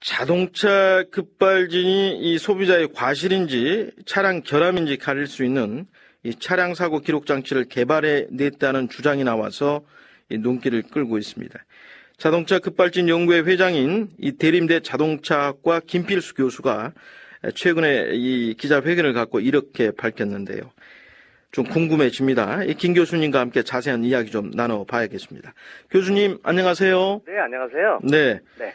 자동차 급발진이 이 소비자의 과실인지 차량 결함인지 가릴 수 있는 이 차량 사고 기록 장치를 개발해 냈다는 주장이 나와서 이 눈길을 끌고 있습니다. 자동차 급발진 연구회 회장인 이 대림대 자동차학과 김필수 교수가 최근에 이 기자회견을 갖고 이렇게 밝혔는데요. 좀 궁금해집니다. 이김 교수님과 함께 자세한 이야기 좀 나눠봐야겠습니다. 교수님 안녕하세요. 네, 안녕하세요. 네. 네.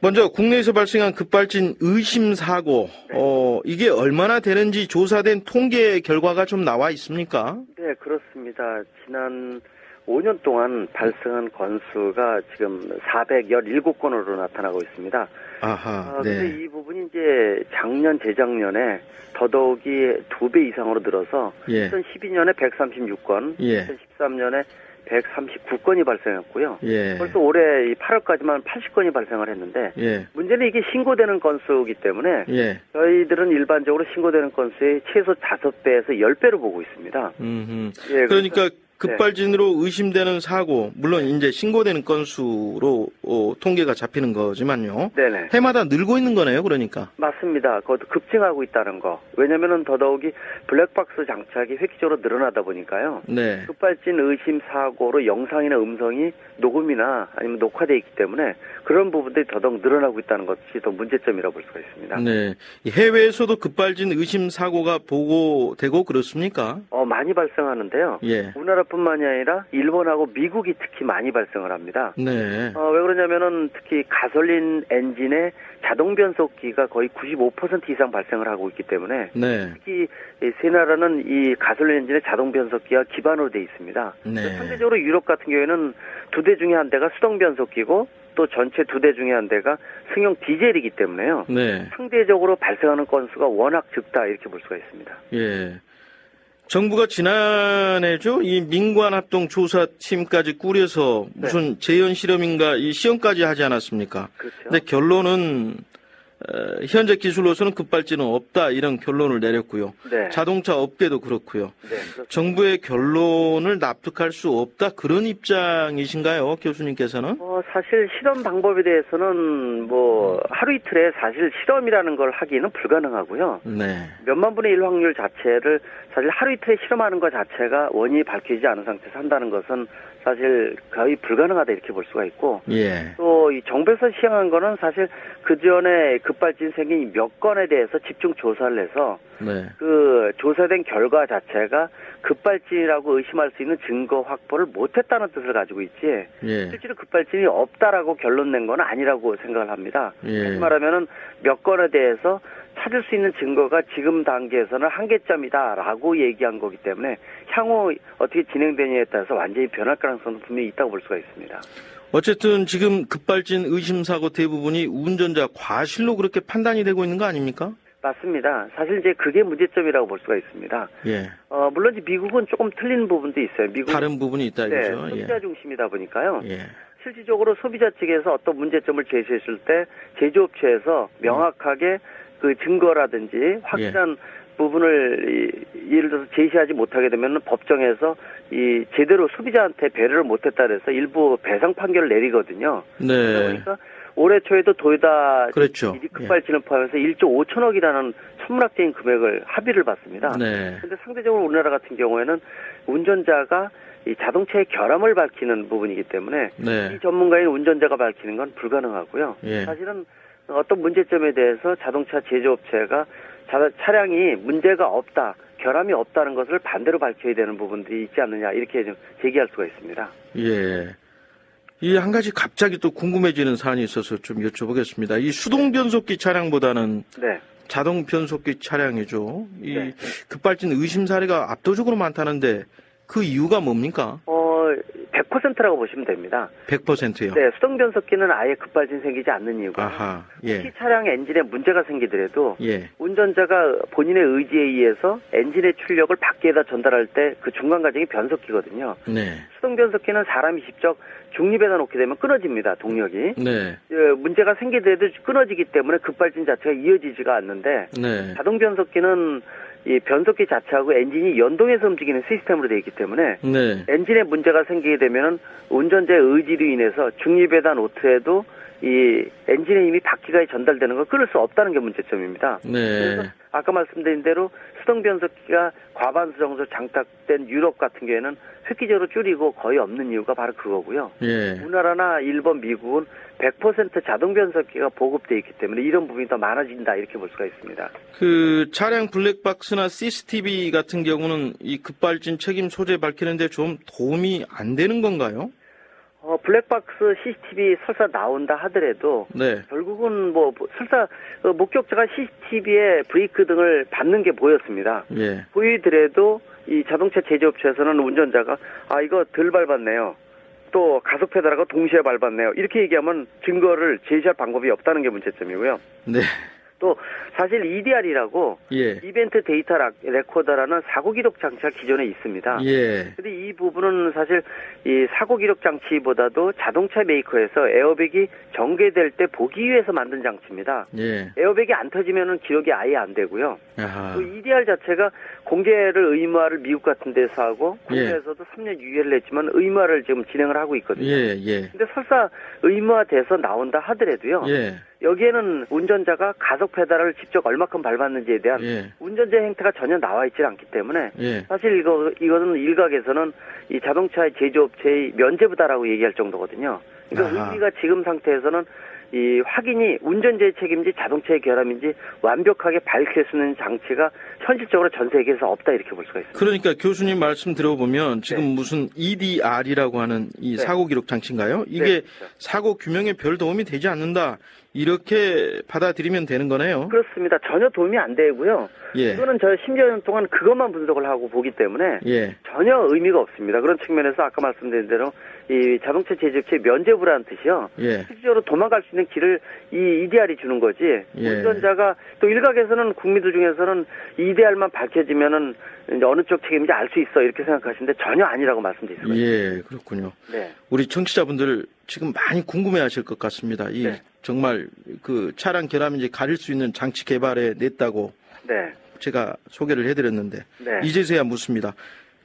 먼저 국내에서 발생한 급발진 의심 사고, 어, 이게 얼마나 되는지 조사된 통계 결과가 좀 나와 있습니까? 네, 그렇습니다. 지난 5년 동안 발생한 건수가 지금 417건으로 나타나고 있습니다. 아하, 아, 근데 네. 이 부분이 이제 작년, 재작년에 더더욱이 두 배 이상으로 늘어서 예, 2012년에 136건, 예, 2013년에 139건이 발생했고요. 예, 벌써 올해 이 8월까지만 80건이 발생을 했는데 예, 문제는 이게 신고되는 건수이기 때문에 예, 저희들은 일반적으로 신고되는 건수의 최소 5배에서 10배로 보고 있습니다. 음, 예, 그러니까 급발진으로 의심되는 사고, 물론 이제 신고되는 건수로 어, 통계가 잡히는 거지만요. 네네. 해마다 늘고 있는 거네요, 그러니까. 맞습니다. 그것도 급증하고 있다는 거. 왜냐면은 더더욱이 블랙박스 장착이 획기적으로 늘어나다 보니까요. 네, 급발진 의심 사고로 영상이나 음성이 녹음이나 아니면 녹화돼 있기 때문에 그런 부분들이 더더욱 늘어나고 있다는 것이 더 문제점이라고 볼 수가 있습니다. 네. 해외에서도 급발진 의심 사고가 보고되고 그렇습니까? 어, 많이 발생하는데요. 예, 우리나라 뿐만이 아니라 일본하고 미국이 특히 많이 발생을 합니다. 네, 어, 왜 그러냐면은 특히 가솔린 엔진의 자동 변속기가 거의 95% 이상 발생을 하고 있기 때문에 네, 특히 이세 나라는 이 가솔린 엔진의 자동 변속기가 기반으로 돼 있습니다. 네. 상대적으로 유럽 같은 경우에는 두 대 중에 한 대가 수동 변속기고 또 전체 두 대 중에 한 대가 승용 디젤이기 때문에요. 네, 상대적으로 발생하는 건수가 워낙 적다 이렇게 볼 수가 있습니다. 예. 정부가 지난해죠 이 민관 합동 조사 팀까지 꾸려서 무슨 재현 실험인가 이 시험까지 하지 않았습니까? 그렇죠. 근데 결론은 어, 현재 기술로서는 급발진은 없다 이런 결론을 내렸고요. 네. 자동차 업계도 그렇고요. 네. 정부의 결론을 납득할 수 없다 그런 입장이신가요, 교수님께서는? 어, 사실 실험 방법에 대해서는 뭐 하루 이틀에 사실 실험이라는 걸 하기는 불가능하고요. 네, 몇만 분의 일 확률 자체를 사실 하루 이틀에 실험하는 것 자체가 원인이 밝혀지지 않은 상태에서 한다는 것은 사실 거의 불가능하다 이렇게 볼 수가 있고 예, 또이 정부에서 시행한 거는 사실 그 전에 급발진 생긴 몇 건에 대해서 집중 조사를 해서 네, 그 조사된 결과 자체가 급발진이라고 의심할 수 있는 증거 확보를 못했다는 뜻을 가지고 있지 예, 실제로 급발진이 없다라고 결론 낸 건 아니라고 생각을 합니다. 예. 다시 말하면은 몇 건에 대해서 찾을 수 있는 증거가 지금 단계에서는 한계점이다라고 얘기한 거기 때문에 향후 어떻게 진행되냐에 따라서 완전히 변할 가능성도 분명히 있다고 볼 수가 있습니다. 어쨌든 지금 급발진 의심 사고 대부분이 운전자 과실로 그렇게 판단이 되고 있는 거 아닙니까? 맞습니다. 사실 이제 그게 문제점이라고 볼 수가 있습니다. 예. 어, 물론 이제 미국은 조금 틀린 부분도 있어요. 미국 다른 부분이 있다 네, 이거죠. 소비자 중심이다 보니까요. 예. 예. 실질적으로 소비자 측에서 어떤 문제점을 제시했을 때 제조업체에서 명확하게 그 증거라든지 확실한 부분을 이, 예를 들어서 제시하지 못하게 되면 법정에서 이 제대로 소비자한테 배려를 못했다 그래서 일부 배상 판결을 내리거든요. 네. 그러니까 올해 초에도 도요다 그렇죠. 이 급발진을 포함해서 1조 5천억이라는 천문학적인 금액을 합의를 받습니다. 네. 근데 상대적으로 우리나라 같은 경우에는 운전자가 이 자동차의 결함을 밝히는 부분이기 때문에 네. 이 전문가인 운전자가 밝히는 건 불가능하고요. 예. 사실은 어떤 문제점에 대해서 자동차 제조업체가 자- 차량이 문제가 없다, 결함이 없다는 것을 반대로 밝혀야 되는 부분들이 있지 않느냐 이렇게 좀 제기할 수가 있습니다. 예. 이 한 가지 갑자기 또 궁금해지는 사안이 있어서 좀 여쭤보겠습니다. 이 수동 변속기 차량보다는 네, 자동 변속기 차량이죠. 이 네. 급발진 의심 사례가 압도적으로 많다는데 그 이유가 뭡니까? 어 100%라고 보시면 됩니다. 100%요. 네, 수동 변속기는 아예 급발진 생기지 않는 이유가 아하. 특히 예. 차량 엔진에 문제가 생기더라도 예. 운전자가 본인의 의지에 의해서 엔진의 출력을 밖에다 전달할 때 그 중간 과정이 변속기거든요. 네. 수동 변속기는 사람이 직접 중립에다 놓게 되면 끊어집니다. 동력이. 네. 예, 문제가 생기더라도 끊어지기 때문에 급발진 자체가 이어지지가 않는데 네. 자동 변속기는 이 변속기 자체하고 엔진이 연동해서 움직이는 시스템으로 되어 있기 때문에 네. 엔진에 문제가 생기게 되면 운전자의 의지로 인해서 중립에다 놓더라도 이 엔진의 힘이 바퀴가에 전달되는 걸 끊을 수 없다는 게 문제점입니다. 네. 그래서 아까 말씀드린 대로 수동 변속기가 과반수 정도 장착된 유럽 같은 경우에는 획기적으로 줄이고 거의 없는 이유가 바로 그거고요. 예. 우리나라나 일본, 미국은 100% 자동 변속기가 보급돼 있기 때문에 이런 부분이 더 많아진다 이렇게 볼 수가 있습니다. 그 차량 블랙박스나 CCTV 같은 경우는 이 급발진 책임 소재 밝히는데 좀 도움이 안 되는 건가요? 어, 블랙박스 CCTV 설사 나온다 하더라도 네. 결국은 뭐 설사 어, 목격자가 CCTV에 브레이크 등을 받는 게 보였습니다. 예. 보이더라도 이 자동차 제조업체에서는 운전자가 아 이거 덜 밟았네요. 또 가속 페달하고 동시에 밟았네요. 이렇게 얘기하면 증거를 제시할 방법이 없다는 게 문제점이고요. 네. 또 사실 EDR이라고 예. 이벤트 데이터 락- 레코더라는 사고 기록 장치가 기존에 있습니다. 예. 근데 이 부분은 사실 이 사고 기록 장치보다도 자동차 메이커에서 에어백이 전개될 때 보기 위해서 만든 장치입니다. 예. 에어백이 안 터지면은 기록이 아예 안 되고요. 아하. 그 EDR 자체가 공개를 의무화를 미국 같은 데서 하고 예. 국내에서도 3년 유예를 했지만 의무화를 지금 진행을 하고 있거든요. 예, 예. 근데 설사 의무화돼서 나온다 하더라도요. 예. 여기에는 운전자가 가속 페달을 직접 얼마큼 밟았는지에 대한 예. 운전자 행태가 전혀 나와 있지 않기 때문에 예. 사실 이거 이거는 일각에서는 이 자동차 제조업체의 면제부다라고 얘기할 정도거든요. 그러니까 아하. 의미가 지금 상태에서는 이 확인이 운전자의 책임인지 자동차의 결함인지 완벽하게 밝힐 수 있는 장치가 현실적으로 전 세계에서 없다 이렇게 볼 수가 있습니다. 그러니까 교수님 말씀 들어보면 지금 네. 무슨 EDR이라고 하는 이 네. 사고 기록 장치인가요? 이게 네. 사고 규명에 별 도움이 되지 않는다. 이렇게 받아들이면 되는 거네요. 그렇습니다. 전혀 도움이 안 되고요. 예. 이거는 저 10년 동안 그것만 분석을 하고 보기 때문에 예. 전혀 의미가 없습니다. 그런 측면에서 아까 말씀드린 대로 이 자동차 제조업체 면제부라는 뜻이요. 예. 실질적으로 도망갈 수 있는 길을 이 EDR이 주는 거지. 예. 운전자가 또 일각에서는 국민들 중에서는 EDR만 밝혀지면은 이제 어느 쪽 책임인지 알 수 있어 이렇게 생각하시는데 전혀 아니라고 말씀드리겠습니다. 예, 그렇군요. 네. 우리 청취자분들 지금 많이 궁금해 하실 것 같습니다. 이 네. 정말 그 차량 결함인지 가릴 수 있는 장치 개발에 냈다고 네. 제가 소개를 해드렸는데 네. 이제서야 묻습니다.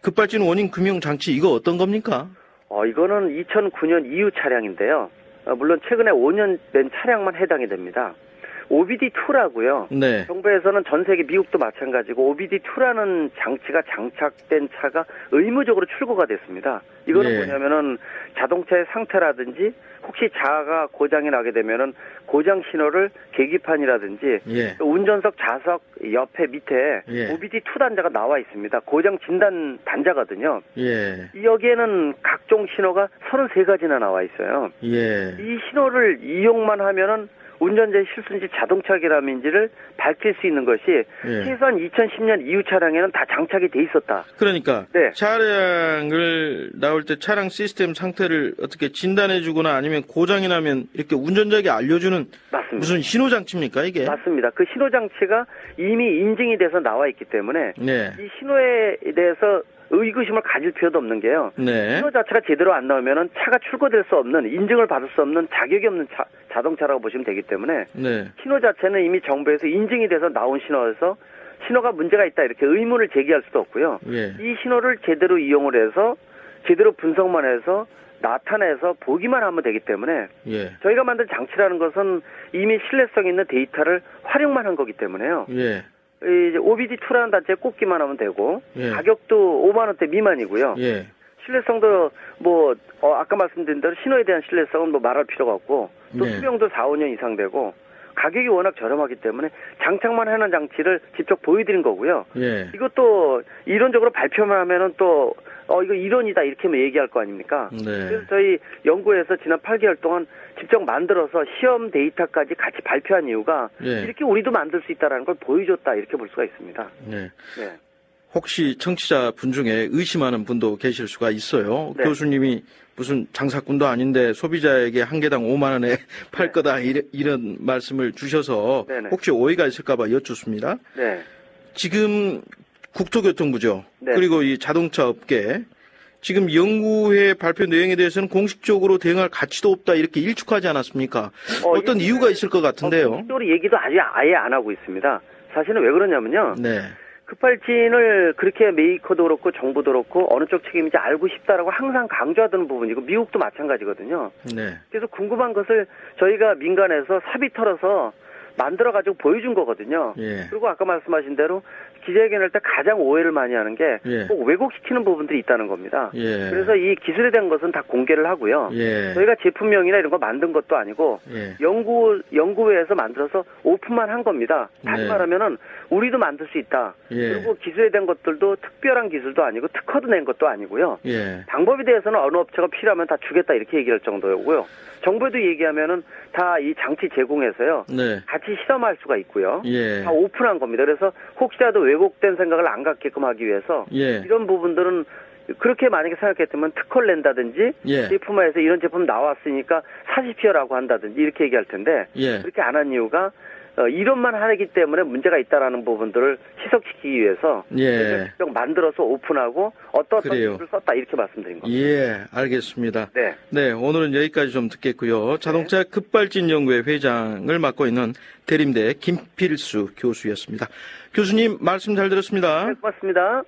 급발진 원인 규명 장치 이거 어떤 겁니까? 어, 이거는 2009년 이후 차량인데요. 어, 물론 최근에 5년 된 차량만 해당이 됩니다. OBD2라고요. 네. 정부에서는 전 세계 미국도 마찬가지고 OBD2라는 장치가 장착된 차가 의무적으로 출고가 됐습니다. 이거는 예. 뭐냐면은 자동차의 상태라든지 혹시 자가 고장이 나게 되면은 고장 신호를 계기판이라든지 예. 또 운전석 좌석 옆에 밑에 예. OBD2 단자가 나와 있습니다. 고장 진단 단자거든요. 예. 이 여기에는 각종 신호가 33가지나 나와 있어요. 예. 이 신호를 이용만 하면은 운전자의 실수인지 자동차 결함인지를 밝힐 수 있는 것이 예. 최소한 2010년 이후 차량에는 다 장착이 돼 있었다. 그러니까 네. 차량을 나올 때 차량 시스템 상태를 어떻게 진단해 주거나 아니면 고장이 나면 이렇게 운전자에게 알려주는 맞습니다. 무슨 신호 장치입니까 이게? 맞습니다. 그 신호 장치가 이미 인증이 돼서 나와 있기 때문에 네. 이 신호에 대해서 의구심을 가질 필요도 없는 게요. 네. 신호 자체가 제대로 안 나오면은 차가 출고될 수 없는 인증을 받을 수 없는 자격이 없는 차- 자동차라고 보시면 되기 때문에 네. 신호 자체는 이미 정부에서 인증이 돼서 나온 신호여서 신호가 문제가 있다 이렇게 의문을 제기할 수도 없고요. 예. 이 신호를 제대로 이용을 해서 제대로 분석만 해서 나타내서 보기만 하면 되기 때문에 예. 저희가 만든 장치라는 것은 이미 신뢰성 있는 데이터를 활용만 한 거기 때문에요. 예. 이제 OBD2라는 단체에 꽂기만 하면 되고 예. 가격도 5만 원대 미만이고요. 예. 신뢰성도 뭐 어, 아까 말씀드린 대로 신호에 대한 신뢰성은 뭐 말할 필요가 없고 또 네. 수명도 4, 5년 이상 되고 가격이 워낙 저렴하기 때문에 장착만 해놓은 장치를 직접 보여드린 거고요. 예. 이것도 이론적으로 발표만 하면은 또 어 이거 이론이다 이렇게 만 얘기할 거 아닙니까? 네. 그래서 저희 연구에서 지난 8개월 동안 직접 만들어서 시험 데이터까지 같이 발표한 이유가 예. 이렇게 우리도 만들 수 있다라는 걸 보여줬다 이렇게 볼 수가 있습니다. 네. 네. 혹시 청취자 분 중에 의심하는 분도 계실 수가 있어요. 네. 교수님이 무슨 장사꾼도 아닌데 소비자에게 한 개당 5만 원에 팔 네. 거다 이래- 이런 말씀을 주셔서 네네. 혹시 오해가 있을까봐 여쭙습니다. 네. 지금 국토교통부죠. 네. 그리고 이 자동차 업계 지금 연구회 발표 내용에 대해서는 공식적으로 대응할 가치도 없다 이렇게 일축하지 않았습니까? 어, 어, 떤 이- 이유가 있을 것 같은데요. 공식적으로 얘기도 아직 아예 안 하고 있습니다. 사실은 왜 그러냐면요. 네. 급발진을 그렇게 메이커도 그렇고 정부도 그렇고 어느 쪽 책임인지 알고 싶다라고 항상 강조하던 부분이고 미국도 마찬가지거든요. 네. 그래서 궁금한 것을 저희가 민간에서 사비 털어서 만들어 가지고 보여준 거거든요. 예. 그리고 아까 말씀하신 대로 기자회견할 때 가장 오해를 많이 하는 게 예. 꼭 왜곡시키는 부분들이 있다는 겁니다. 예. 그래서 이 기술에 대한 것은 다 공개를 하고요. 예. 저희가 제품명이나 이런 거 만든 것도 아니고 예. 연구 연구회에서 만들어서 오픈만 한 겁니다. 다시 네. 말하면은 우리도 만들 수 있다. 예. 그리고 기술에 대한 것들도 특별한 기술도 아니고 특허도 낸 것도 아니고요. 예. 방법에 대해서는 어느 업체가 필요하면 다 주겠다 이렇게 얘기할 정도였고요. 정부에도 얘기하면은 다 이 장치 제공해서요. 네. 같이 실험할 수가 있고요. 예. 다 오픈한 겁니다. 그래서 혹시라도 왜곡된 생각을 안 갖게끔 하기 위해서 예. 이런 부분들은 그렇게 만약에 생각했다면 특허를 낸다든지 예. 제품화해서 이런 제품 나왔으니까 사십시오라고 한다든지 이렇게 얘기할 텐데 예. 그렇게 안 한 이유가 어, 이론만 하기 때문에 문제가 있다라는 부분들을 희석시키기 위해서 예. 직접 만들어서 오픈하고 어떤 그래요. 기술을 썼다 이렇게 말씀드린 겁니다. 예, 알겠습니다. 네. 네, 오늘은 여기까지 좀 듣겠고요. 자동차 급발진 연구회 회장을 맡고 있는 대림대 김필수 교수였습니다. 교수님 말씀 잘 들었습니다. 네, 고맙습니다.